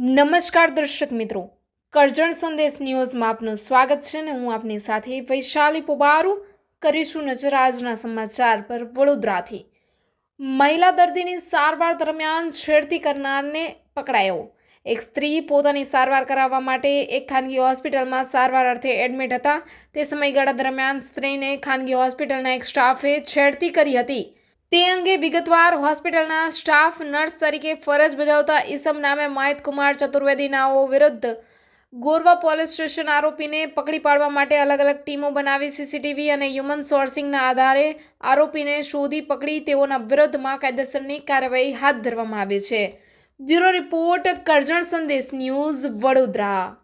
નમસ્કાર દર્શક મિત્રો. કરજણ સંદેશ ન્યૂઝમાં આપનું સ્વાગત છે ને હું આપની સાથે વૈશાલી પોબારું કરીશું નજર આજના સમાચાર પર વડોદરાથી. મહિલા દર્દીની સારવાર દરમિયાન છેડતી કરનારને પકડાયો. એક સ્ત્રી પોતાની સારવાર કરાવવા માટે એક ખાનગી હોસ્પિટલમાં સારવાર અર્થે એડમિટ હતા. તે સમયગાળા દરમિયાન સ્ત્રીને ખાનગી હોસ્પિટલના એક સ્ટાફે છેડતી કરી હતી. તે અંગે વિગતવાર હોસ્પિટલના સ્ટાફ, નર્સ તરીકે ફરજ બજાવતા ઈસમ નામે મહેત કુમાર ચતુર્વેદી વિરુદ્ધ ગોરવા પોલીસ સ્ટેશન આરોપીને પકડી પાડવા માટે અલગ અલગ ટીમો બનાવી સીસીટીવી અને હ્યુમન સોર્સિંગના આધારે આરોપીને શોધી પકડી. તેઓના વિરુદ્ધમાં કાયદેસરની કાર્યવાહી હાથ ધરવામાં આવી છે. બ્યુરો રિપોર્ટ કરજણ સંદેશ ન્યૂઝ વડોદરા.